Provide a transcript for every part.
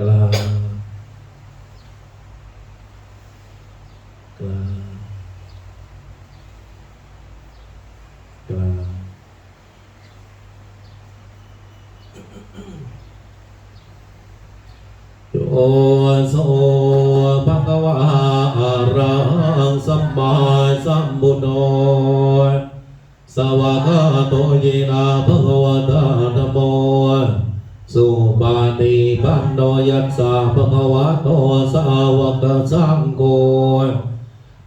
กลางกลางกลางโยโสภะคะวะอะระหังสัมมาสัมพุทโธสวากาโตเยนะภะคะวะตา สุปาติปันโนยัสสะภะคะวะโตสาวกสังโฆ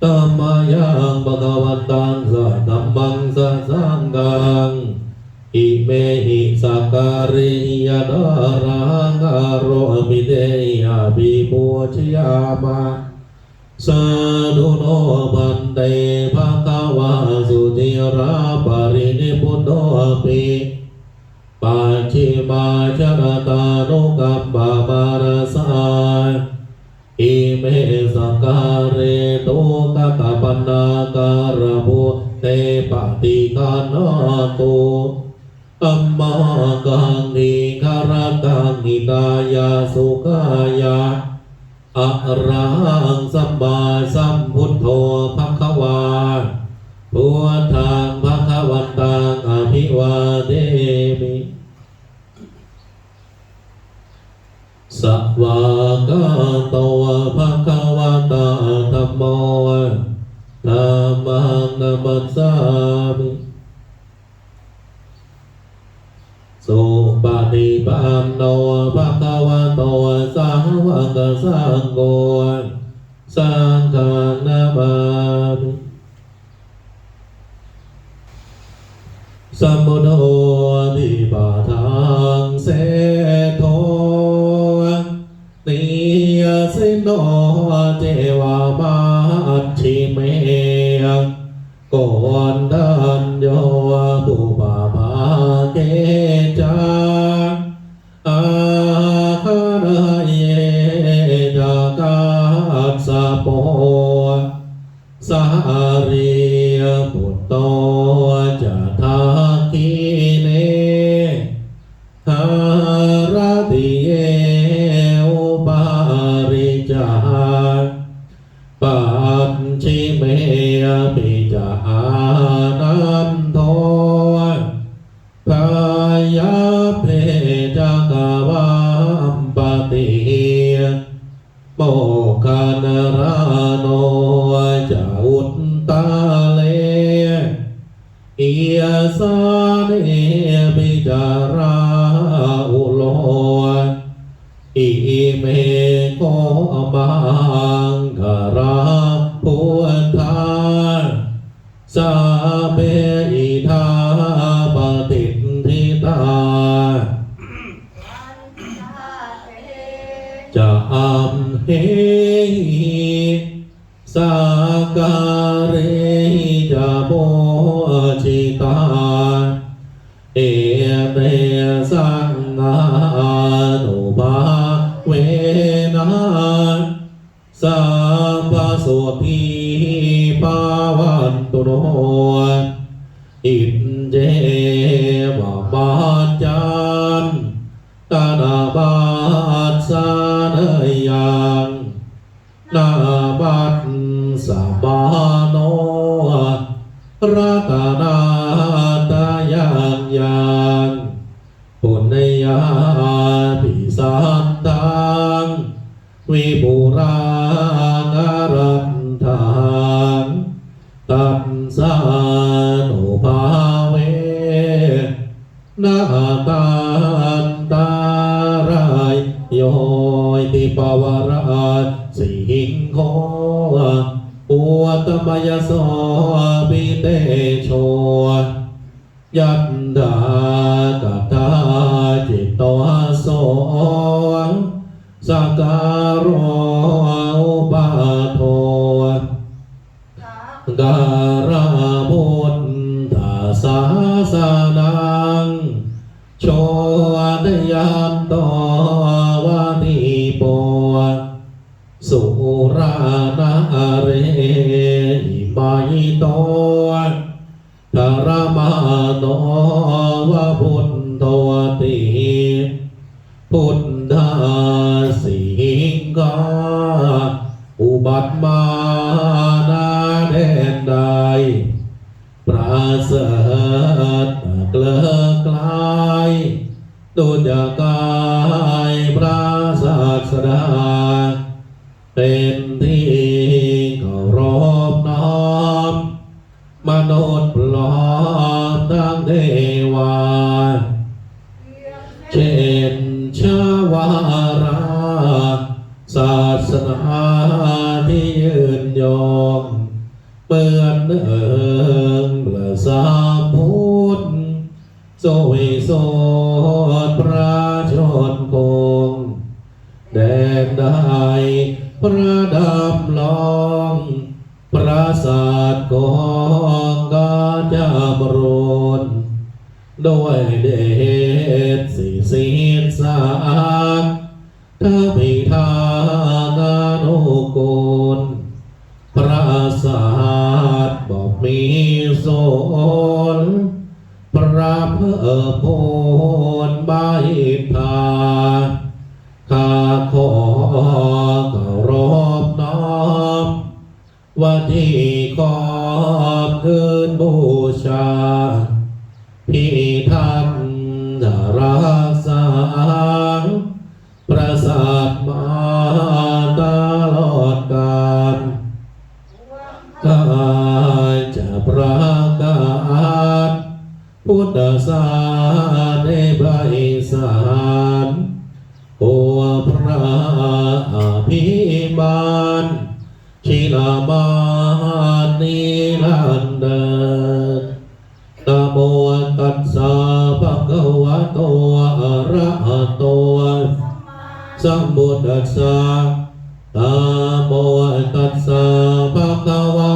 ตัมมายังภะคะวันตังสะธัมมังสะสังฆังอิเมหิสักการิยะดารังอโรมิเดยะปิปุชยามะสาธุโนพันเตภะคะวะสุติราปรินิพุตโตปิ ปัจฉิมาชนะตานุกัปปะมารสาอิเมสังการเรตุกะตะปันนาการบุเตปฏิกานาตุอัมมากังนิคารกังนิกายาสุขายาอะระหังสัมมาสัมพุทโธภะคะวาพุทธังภะคะวันตั งอภิวาเทมิสวากาโตภะคะวะตาธัมโมธัมมังนัมสสามิสุปฏิปันโนภะคะวะโตสาวกสังโฆสังฆนามามิ สัมพุทโธทิปาทังเสโทนิยสิโนเจวามาชิเมก่อนดันโยปุปาภาเกจาอาคานาเยจากาสะโปสารีปุตโต สาเนปิจาราอุโลอิเมโกมังคาราพุทธาสาเปอิทาปฏิทิตาจะอัมเหสาการิจะโม สทีปาวันตุโนอินเจวะบาจันตานาบาสานยังนาบัตสาบาโนรัตนาตายังยังปุณณยาปิสันตังวิบุรา ตานตารายโยติปวาราสิหิงโคอุตมยโสปิเตโชยัตถากตาจิตโตโสสักการโอุปาโทการาพุทธาสาสนังโช ดยันโตวานิโปสุรานาเรหิมายตธารมาโนวะพุทโตติพุทธาสิงกาอุบัติมานาแดนใดประเสริฐเกลือกลา ดุจยากายพระศาสดา เป็นที่เคารพน้อมมนุษย์ปลอมทั้งเทวาเช่นชาวาราศาสนาที่ยืนยงเปื้อนเอิงประสาพุทธโซวิโสด ได้พระดำลองปราสาทของกาจามรุนด้วยเดชสีสีสามถ้าพิธานานโกลปราสาทบอกมีโซนพระเพอโพนบายทา เคารพน้อมว่าที่ขอบคืนบูชาพี่ท่านรักษาประสาทมาตลอดกาลกายจะประกาศพุทธศาสนาในไพศ มานิรันดร์นะโมตัสสะภะคะวะโตอะระหะโตสัมพุทธัสสะตโมตัสสะภะคะวะ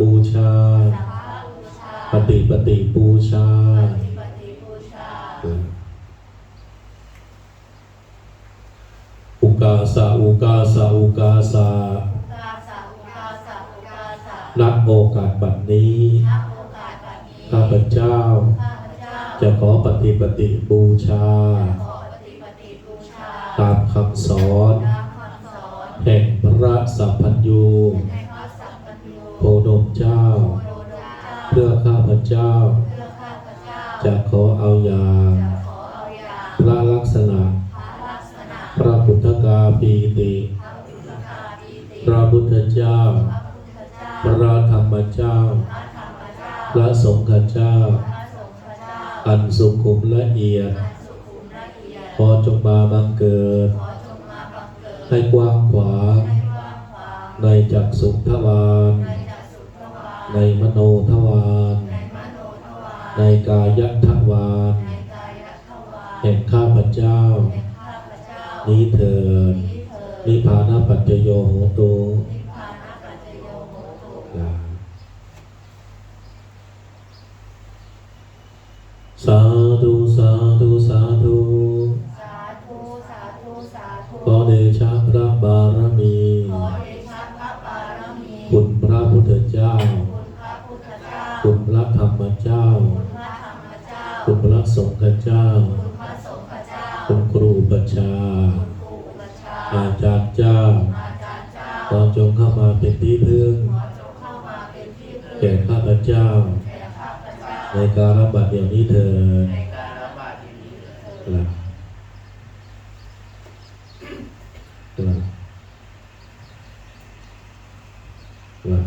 สังฆบูชา ปฏิปฏิบูชา อุกาสะอุกาสะอุกาสะณโอกาสบัดนี้ข้าพเจ้า จะขอปฏิปฏิบูชา ตามคำสอน แห่งพระสัพพัญญู โคดมเจ้า เพื่อข้าพเจ้า จะขอเอาอย่างพระลักษณะ พระพุทธกาปีติ พระพุทธเจ้า พระธรรมเจ้า พระสงฆ์เจ้า อันสุขุมละเอียดขอจงมาบังเกิด ให้กว้างขวางในจักสุทวาร ในมโนทวารในกายทวารแห่งข้าพเจ้า นี้เถิดนิพพานาปัจจโยโหตุสาธุสาธุสาธุสาธุสาธุสาธุขอเดชะพระ สงฆ์เจ้าคุณพระสงฆ์เจ้า คุณครูประชาคุณครูประชาอาจารย์เจ้าอาจารย์เจ้าขอจงเข้ามาเป็นที่พึ่งขอจงเข้ามาเป็นที่พึ่งแก่ข้าพเจ้าแก่ข้าพเจ้า ในการรับบัตรเดี๋ยวนี้เถิด ในการระบาดนี้เถิด กล่าวกล่าวกล่าว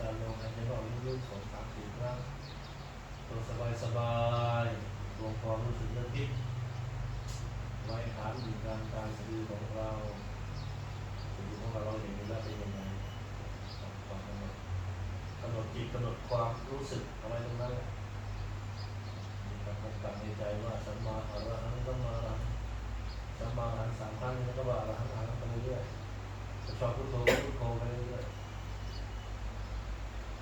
การลงในรอบรุ่นสองสามสี่ครั้งตัวสบายสบายรวมความรู้สึกเรื่องที่ไว้ฐานอยู่กลางกายสะดือของเราสะดือของเราเราเห็นอยู่แล้วเป็นยังไงความกำหนดกำหนดจิตกำหนด ความรู้สึกอาไว้ตรงนั้นแหละมีการตั้งในใจว่าสัมมาอรหังสัมมาอรหังสัมมาอรหังสามครั้งแล้วก็ว่าอรหังอรหังไปเรื่อยๆจะชอบพุทโธก็พุทโธไปเรื่อยๆ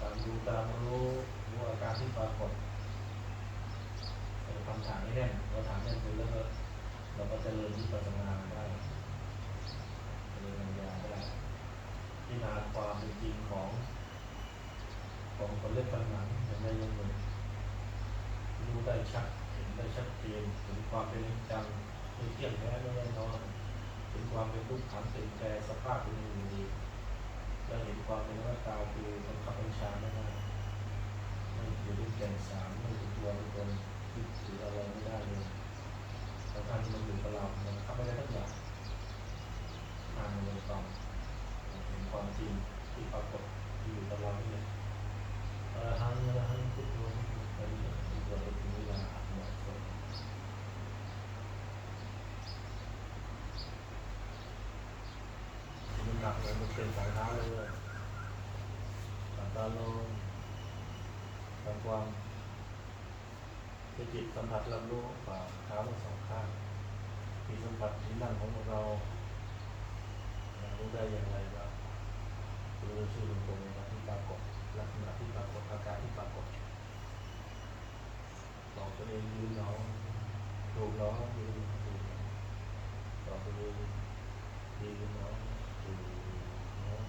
ตามดูตามรู้รู้อาการที่ปรากฏคำถามไม่แน่นเราถามแน่นไปแล้วก็เราก็จะเริ่มวิปัสสนาได้เริญปัญญาได้พิจารณาความเป็นจริงของ ของคนเล็กคนหนังอย่างได้ยังไงรู้ได้ชัดเห็นได้ชัดเจนถึงความเป็นจังไม่เที่ยงแท้ไม่แน่นอนถึงความเป็นทุกขังเป็นแปรสภาพเป็นอยู่ดีและเห็นความเป็นหน้าตาคือบังคับบัญชาไม่ได้ไม่อยู่ด้วยแก่นสารไม่อยู่ตัวเป็นตนยึดถืออะไรไม่ได้เลยสำคัญมันอยู่กับเรามันบังคับไม่ได้ทั้งอย่างอ่านมันเลยฟังเห็นความจริงที่ปรากฏที่อยู่กับเรานี่แหละ อรหังอรหังพุทโธพุทโธไปเรื่อยๆจนกว่าจะถึงเวลาเหมาะสมมันหนัก เป็นสายเท้าเลยเลยสายตาลงทำความที่จิตสัมผัสรับรู้ฝ่าเท้าทั้งสองข้างมีสัมผัสที่นั่งของเรารู้ได้อย่างไรบ้างรู้ชื่อตรงๆนที่ปรากฏลักษณะที่ปรากฏอาการที่ปรากฏลองตัวเองยืนน้องถูกน้องยืนถูกลองตัวเองยืนน้องถูกน้อง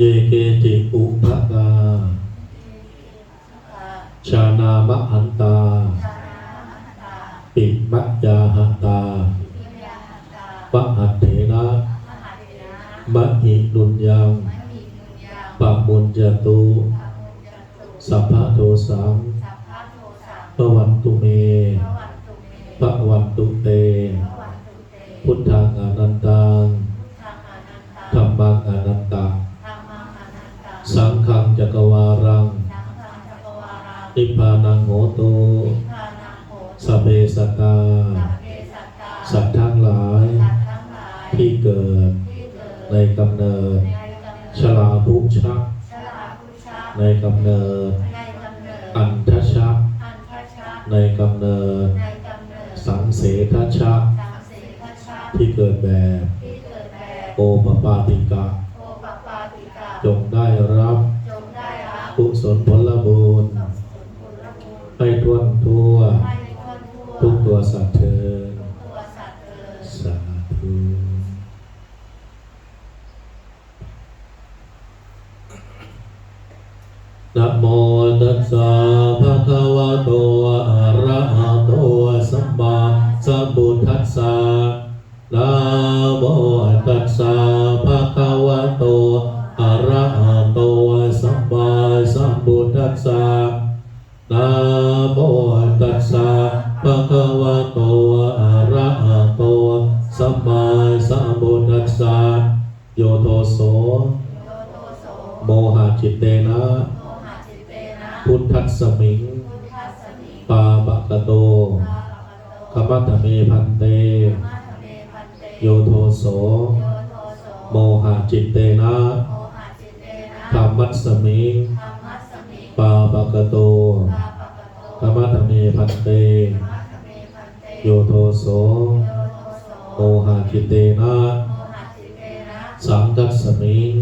เยเกติอุปกาชานามะหันตา ปิมะยาหตาปะหัตเถนะมะหินุนยังปะมุญจตุสัพพะโทสังปวันตุเมปะวันตุเต พุทธังอนันตังธรรมังอนันตะ สังฆังจั กรวารังนิพพานังโหตุสพเปสตตา สัตว์ทั้งหลาย ที่เกิดในกำเนิด ชลาภุชัก ในกำเนิด อันทชัก ในกำเนิด สังเสทชัก ที่เกิดแบบโอปปาติกะ จงได้รับ กุศลผลบุญให้ท่วนทั่ว ทุกตัวสัตว์เทินสาธุนะโมตัสสะภะคะวะโตอะระหะโตสัมมาสัมพุทธัสสะ นะโมตัสสะภะคะวะโตอะระหะโตสัมมาสัมพุทธัสสะโยโทโสโมหะจิตเตนะพุทธัสมิงปาบะกะโตขมัตเมพันเต โยโทโสโมหะจิตเตนะธรรมัสสมิงปาบะกะโต ธรรมธรรมีพันเต โยโทโสโมหะจิเตนะสังกัสสมิง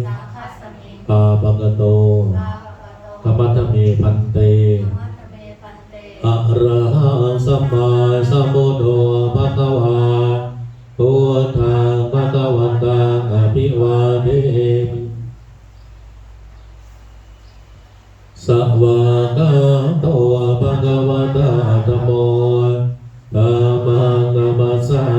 ปาบะกโตธรรมธรรมีพันเตอะระหังสัมมาสัมพุทโธ งนั